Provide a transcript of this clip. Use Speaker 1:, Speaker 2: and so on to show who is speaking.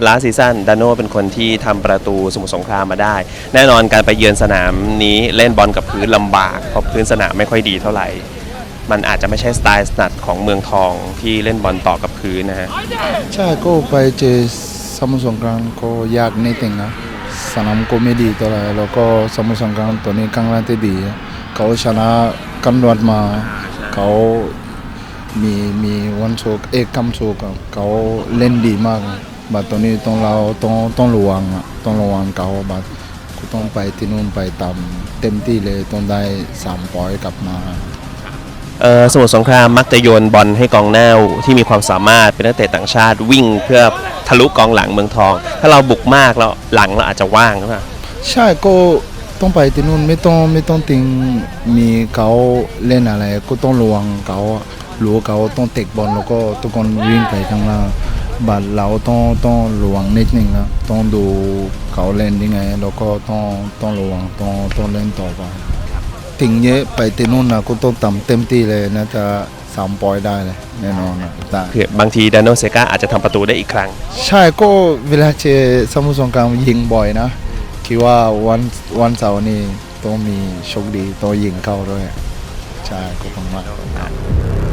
Speaker 1: เอ่อลาซีซั่นดานโนเป็นคนที่ทำประตูสมุทรสงครามมาได้ แน่นอนการไปเยือนสนามนี้เล่นบอลกับพื้นลำบากเพราะพื้นสนามไม่ค่อยดีเท่าไหร่ มันอาจจะไม่ใช่สไตล์ถนัดของเมืองทองที่เล่นบอลต่อกับพื้นนะฮะ
Speaker 2: ใช่ก็ไปเจอสมุทรสงครามก็ยากนิดนึงนะสนามก็ไม่ดีเท่าไหร่แล้วก็สมุทรสงครามตัวนี้กำลังที่ดี เขาชนะกันรวดมา เขามีมีวันโชคเอกคำโชคอะเขาเล่นดีมาก บัดตัวนี้ต้องเราต้องต้องระวังอะต้องระวังเขาบัดก็ต้องไปที่นู่นไปตามเต็มที่เลยต้องได้สามปอยกลับมา
Speaker 1: เอ่อสมุทรสงครามมักจะโยนบอลให้กองหน้าที่มีความสามารถเป็นนักเตะต่างชาติวิ่งเพื่อทะลุกองหลังเมืองทอง ถ้าเราบุกมากแล้วหลังเราอาจจะว่างหรือเปล่า
Speaker 2: ใช่ก็ต้องไปที่นู่นไม่ต้องไม่ต้องติงมีเขาเล่นอะไร ก็ต้องระวังเขาอะรู้ว่าเขาต้องเตะบอลแล้วก็ทุกคนวิ่งไปข้างล่า งบัดเราต้องต้องระวังนิดนึงนะต้องดูเขาเล่นยังไง แล้วก็ต้องต้องระวังต้องต้องเล่นต่อไปถึงเยอะไปที่นู่นนะก็ต้องทำเต็มที่เลยนะจะสามปอยได้เลยแน่นอนนะได้
Speaker 1: เผื่อบางทีดานโนเซกาอาจจะทำประตูได้อีกครั้ง
Speaker 2: ใช่ก็เวลาเจอสมุทรสงครามยิงบ่อยนะ คิดว่าวันวันเสาร์นี้ต้องมีโชคดีต้องยิงเข้าด้วย ใช่ก็ประมาณ